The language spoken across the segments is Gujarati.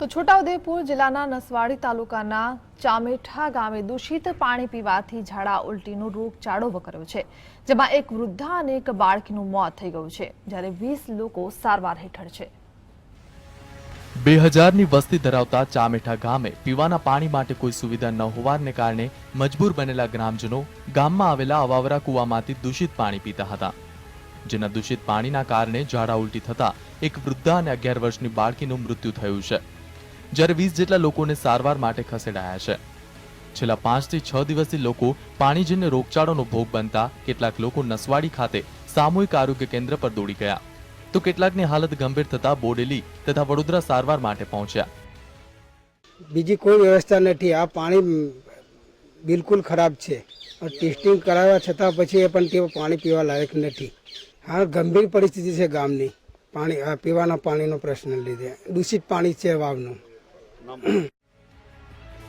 તો છોટાઉદેપુર જિલ્લાના નસવાડી તાલુકાના ચામેઠા ગામે દૂષિત પાણી પીવાથી ઝાડા ઉલટીનો રોગચાળો વકર્યો છે, જેમાં એક વૃદ્ધા અને એક બાળકીનું મોત થઈ ગયું છે, જ્યારે વીસ લોકો સારવાર હેઠળ છે. બે હજારની વસ્તી ધરાવતા ચામેઠા ગામે પીવાના પાણી માટે કોઈ સુવિધા ન હોવાને કારણે મજબૂર બનેલા ગ્રામજનો ગામમાં આવેલા અવાવરા કૂવામાંથી દૂષિત પાણી પીતા હતા. જેના દૂષિત પાણીના કારણે ઝાડા ઉલટી થતા એક વૃદ્ધા અને અગિયાર વર્ષની બાળકીનું મૃત્યુ થયું છે. જ્યારે વીસ જેટલા લોકોને સારવાર માટે ખસેડાયા છે. છેલ્લા પાંચથી છ દિવસથી લોકો પાણીજન્ય રોગચાળોનો ભોગ બનતા કેટલાક લોકો નસવાડી ખાતે સામૂહિક આરોગ્ય કેન્દ્ર પર દોડી ગયા. તો કેટલાકની હાલત ગંભીર થતા બોડેલી તથા વડોદરા સારવાર માટે પહોંચ્યા. બીજી કોઈ વ્યવસ્થા નથી. આ પાણી બિલકુલ ખરાબ છે. ટેસ્ટિંગ કરાવ્યા છતાં પછી એ પણ તે પાણી પીવા લાયક નથી. હા ગંભીર પરિસ્થિતિ છે ગામની. પાણી પીવાના પાણીનો પ્રશ્ન લીધે. દૂષિત પાણી છે વાવનું.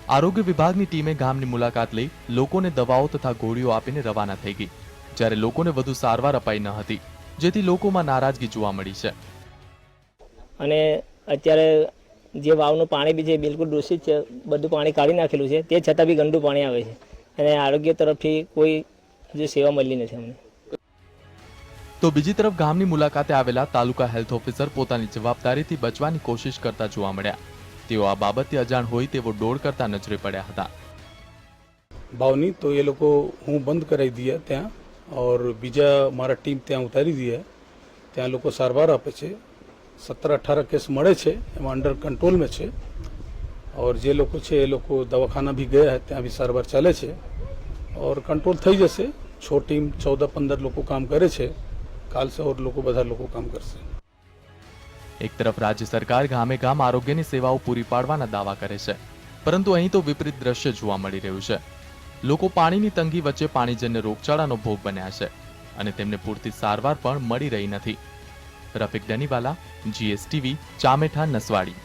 આરોગ્ય વિભાગની ટીમે ગામની મુલાકાત લઈ લોકોને દવાઓ તથા ગોળીઓ આપીને રવાના થઈ ગઈ. જ્યારે લોકોને વધુ સારવાર અપાઈ ન હતી જેથી લોકોમાં નારાજગી જોવા મળી છે. અને અત્યારે જે વાવનું પાણી બી છે બિલકુલ દૂષિત છે બધું પાણી કાઢી નાખેલું છે તે છતાં બી ગંદુ પાણી આવે છે. અને આરોગ્ય તરફથી કોઈ જે સેવા મળી નથી અમને. તો બીજી તરફ ગામની મુલાકાતે આવેલા તાલુકા હેલ્થ ઓફિસર પોતાની જવાબદારીથી બચવાની કોશિશ કરતા જોવા મળ્યા. તેઓ આ બાબતે અજાણ હોય તેવો ડોળ કરતા નજરે પડ્યા હતા. ભાવની તો એ લોકો હું બંધ કરાવી દઈએ ત્યાં ઓર બીજા મારા ટીમ ત્યાં ઉતારી દઈએ ત્યાં લોકો સારવાર આપે છે. સત્તર અઠાર કેસ મળે છે. એમાં અંડર કંટ્રોલમાં છે. ઓર જે લોકો છે, એ લોકો દવાખાના બી ગયા ત્યાં બી સારવાર ચાલે છે. ઓર કંટ્રોલ થઈ જશે. છ ટીમ, ચૌદ પંદર લોકો કામ કરે છે. કાલ સે ઓર લોકો બધા લોકો કામ કરશે. એક તરફ રાજ્ય સરકાર ગામે ગામ આરોગ્યની સેવાઓ પૂરી પાડવાના દાવા કરે છે, પરંતુ અહીં તો વિપરીત દ્રશ્ય જોવા મળી રહ્યું છે. લોકો પાણીની તંગી વચ્ચે પાણીજન્ય રોગચાળાનો ભોગ બન્યા છે અને તેમને પૂરતી સારવાર પણ મળી રહી નથી. રફિક દનીવાલા જીએસટીવી ચામેઠા, નસવાડી.